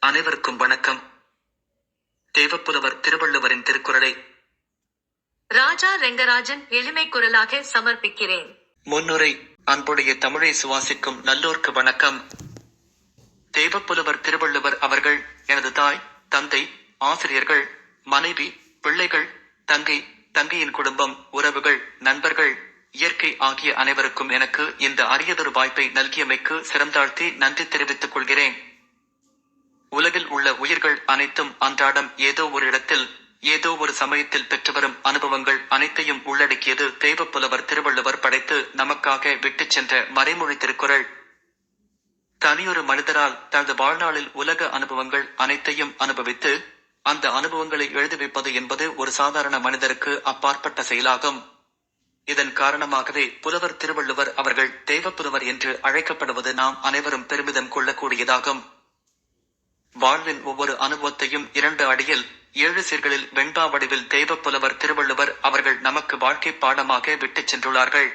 அனைவருக்கும் வணக்கம். தேவப்புலவர் திருவள்ளுவரின் திருக்குறளை ராஜா ரெங்கராஜன் எளிமை குரலாக சமர்ப்பிக்கிறேன். முன்னுரை அன்புடைய தமிழை சுவாசிக்கும் நல்லோர்க்கு வணக்கம். தேவப்புலவர் திருவள்ளுவர் அவர்கள் எனது தாய் தந்தை ஆசிரியர்கள் மனைவி பிள்ளைகள் தங்கை தங்கையின் குடும்பம் உறவுகள் நண்பர்கள் இயற்கை ஆகிய அனைவருக்கும் எனக்கு இந்த அரியதொரு வாய்ப்பை நல்கியமைக்கு சிறந்தாழ்த்தி நன்றி தெரிவித்துக் கொள்கிறேன். உலகில் உள்ள உயிர்கள் அனைத்தும் அன்றாடம் ஏதோ ஒரு இடத்தில் ஏதோ ஒரு சமயத்தில் பெற்றுவரும் அனுபவங்கள் அனைத்தையும் உள்ளடக்கியது தேவப்புலவர் திருவள்ளுவர் படைத்து நமக்காக விட்டுச் சென்ற மறைமொழி திருக்குறள். தனியொரு மனிதரால் தனது வாழ்நாளில் உலக அனுபவங்கள் அனைத்தையும் அனுபவித்து அந்த அனுபவங்களை எழுதி வைப்பது என்பது ஒரு சாதாரண மனிதருக்கு அப்பாற்பட்ட செயலாகும். இதன் காரணமாகவே புலவர் திருவள்ளுவர் அவர்கள் தெய்வப்புலவர் என்று அழைக்கப்படுவது நாம் அனைவரும் பெருமிதம் கொள்ளக்கூடியதாகும். வாழ்வின் ஒவ்வொரு அனுபவத்தையும் இரண்டு அடியில் ஏழு சீர்களில் வெண்பா வடிவில் தெய்வப்புலவர் திருவள்ளுவர் அவர்கள் நமக்கு வாழ்க்கை பாடமாக விட்டுச் சென்றுள்ளார்கள்.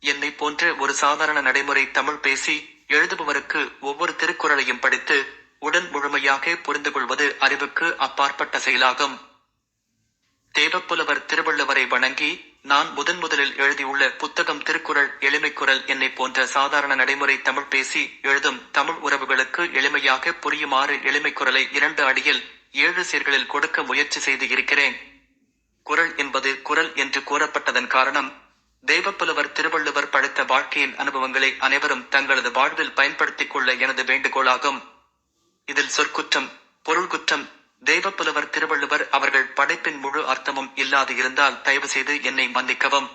என்னை போன்ற ஒரு சாதாரண நடைமுறை தமிழ் பேசி எழுதுபவருக்கு ஒவ்வொரு திருக்குறளையும் படித்து உடன் முழுமையாக புரிந்து கொள்வது அறிவுக்கு அப்பாற்பட்ட செயலாகும். தேவப்புலவர் திருவள்ளுவரை வணங்கி நான் முதன் முதலில் எழுதியுள்ள புத்தகம் திருக்குறள் எளிமைக்குரல் என்னை போன்ற சாதாரண நடைமுறை தமிழ் பேசி எழுதும் தமிழ் உறவுகளுக்கு எளிமையாக புரியுமாறு எளிமைக்குரலை இரண்டு அடியில் ஏழு சீர்களில் கொடுக்க முயற்சி செய்து இருக்கிறேன். குறள் என்பது குரல் என்று கூறப்பட்டதன் காரணம் தேவப்புலவர் திருவள்ளுவர் படைத்த வாழ்க்கையின் அனுபவங்களை அனைவரும் தங்களது வாழ்வில் பயன்படுத்திக் கொள்ள எனது வேண்டுகோளாகும். இதில் சொற்குற்றம் பொருள் குற்றம் தெய்வப்புலவர் திருவள்ளுவர் அவர்கள் படைப்பின் முழு அர்த்தமும் இல்லாது இருந்தால் தயவு செய்து என்னை மன்னிக்கவும்.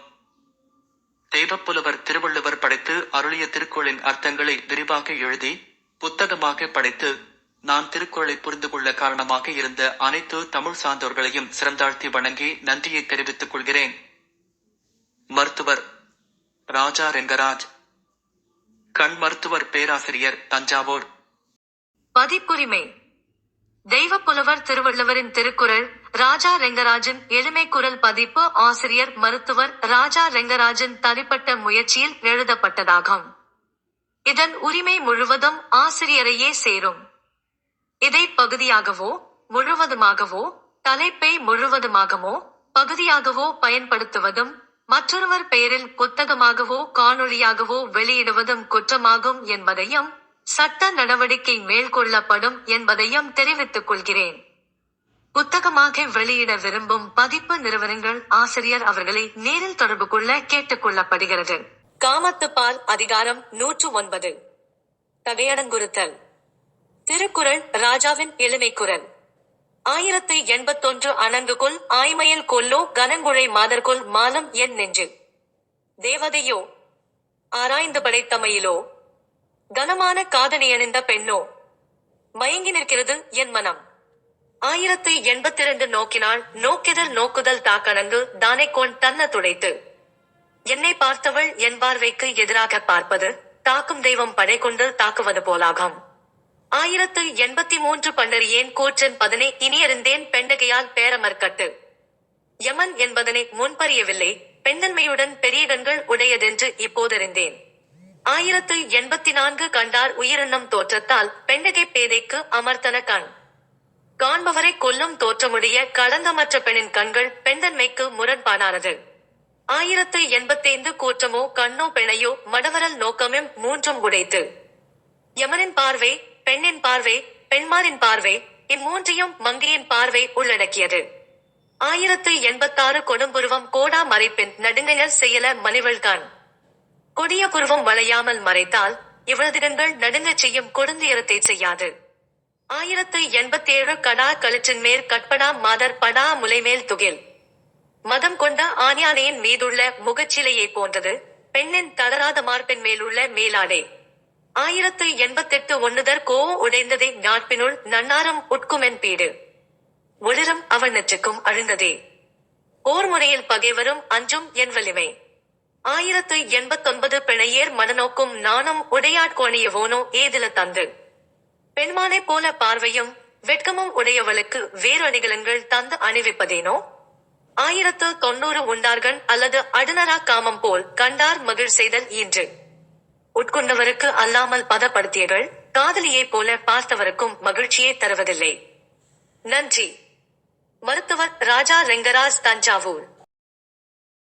தெய்வப்புலவர் திருவள்ளுவர் படைத்து அருளிய திருக்குறளின் அர்த்தங்களை விரிவாக எழுதி புத்தகமாக படைத்து நான் திருக்குறளை புரிந்து கொள்ள காரணமாக இருந்த அனைத்து தமிழ் சார்ந்தோர்களையும் சிறந்தாழ்த்தி வணங்கி நன்றியை தெரிவித்துக் கொள்கிறேன். மருத்துவர் ராஜா ரெங்கராஜ். கண் மருத்துவர் பேராசிரியர் தஞ்சாவூர். பதிப்புரிமை. தெய்வப்புலவர் திருவள்ளுவரின் திருக்குறள் ராஜா ரெங்கராஜன் எளிமை குரல் பதிப்பு ஆசிரியர் மருத்துவர் ராஜா ரெங்கராஜன் தனிப்பட்ட முயற்சியில் எழுதப்பட்டதாகும். இதன் உரிமை முழுவதும் ஆசிரியரையே சேரும். இதை பகுதியாகவோ முழுவதுமாகவோ தலைப்பை முழுவதுமாகவோ பகுதியாகவோ பயன்படுத்துவதும் மற்றொருவர் பெயரில் புத்தகமாகவோ காணொளியாகவோ வெளியிடுவதும் குற்றமாகும் என்பதையும் சட்ட நடவடிக்கை மேற்கொள்ளப்படும் என்பதையும் தெரிவித்துக் கொள்கிறேன். புத்தகமாக வெளியிட விரும்பும் பதிப்பு நிறுவனங்கள் ஆசிரியர் அவர்களை நேரில் தொடர்பு கொள்ள கேட்டுக் கொள்ளப்படுகிறது. காமத்துப்பால் அதிகாரம் நூற்று ஒன்பது தகையடங்குறுத்தல். திருக்குறள் ராஜாவின் எளிமை குரல் ஆயிரத்து எண்பத்தொன்று அணங்குக்குள் ஆய்மையில் கொல்லோ கனங்குழை மாதர்கொள் மாலம் என் நெஞ்சு. தேவதையோ ஆராய்ந்து படைத்தமையிலோ கனமான காதணியணிந்த பெண்ணோ மயங்கி நிற்கிறது என் மனம். ஆயிரத்து எண்பத்தி இரண்டு நோக்கினாள் நோக்கிதழ் நோக்குதல் தாக்கணங்கு தானே கோன் தன்ன துடைத்து. என்னை பார்த்தவள் என் பார்வைக்கு எதிராக பார்ப்பது தாக்கும் தெய்வம் படை கொண்டு தாக்குவது போலாகும். ஆயிரத்து எண்பத்தி மூன்று பண்டறியேன் கூற்றன் பதனை இனியறிந்தேன் பெண்டகையால் பேரமர்கட்டு யமன் என்பதனை முன்பறியவில்லை பெண்ணன்மையுடன் பெரியகண்கள் உடையதென்று இப்போதறிந்தேன். ஆயிரத்து எண்பத்தி நான்கு கண்டார் உயிரினம் தோற்றத்தால் பெண்டகை பேதைக்கு அமர்த்தன கண். காண்பவரை கொல்லும் தோற்றமுடைய களங்கமற்ற பெண்ணின் கண்கள் பெண்தன்மைக்கு முரண்பாடானது. ஆயிரத்து எண்பத்தைந்து கூற்றமோ கண்ணோ பெணையோ மடவரல் நோக்கமும் மூன்றும் உடைத்து. யமனின் பார்வை பெண்ணின் பார்வை பெண்மாரின் பார்வை இம்மூன்றையும் மங்கையின் பார்வை உள்ளடக்கியது. ஆயிரத்து எண்பத்தாறு கொடும்புருவம் கோடா மறைப்பின் நடுங்கையர் செயல மணிவள்கான் கொடிய புருவம் வளையாமல் மறைத்தால் இவ்வளதிடங்கள் நடுங்கச் செய்யும் கொடுந்தியரத்தை செய்யாது. ஆயிரத்து எண்பத்தேழு கடா களிற்றின் மேற் கட்படா மாதர் படா முலைமேல் துகில். மதம் கொண்ட ஆணியானையின் மீதுள்ள முகச்சிலையை போன்றது பெண்ணின் தளராத மார்பின் மேலுள்ள மேலாடை. ஆயிரத்து எண்பத்தெட்டு ஒன்னுதர் கோ உடைந்ததை நாட்பினுள் நன்னாரம் உட்குமென் பீடு. ஒளிரும் அவன் நெற்றுக்கும் அழுந்ததே. போர் முறையில் பகைவரும் அஞ்சும் என் வலிமை. ஆயிரத்து எண்பத்தொன்பது பிணையேர் மனநோக்கும் நானும் உடையாட்கோணியவோனோ ஏதில தந்து. பெண்மானை போல பார்வையும் வெட்கமும் உடையவளுக்கு வேறு அணிகலன்கள் தந்து அணிவிப்பதேனோ? ஆயிரத்து தொண்ணூறு உண்டார்கள் அல்லது அடுநரா காமம் போல் கண்டார் மகிழ் செய்தல் ஈன்று உட்கொண்டவருக்கு அல்லாமல் பதப்படுத்தியவள் காதலியைப் போல பார்த்தவருக்கும் மகிழ்ச்சியே தருவதில்லை. நன்றி. மருத்துவர் ராஜா ரெங்கராஜ் தஞ்சாவூர்.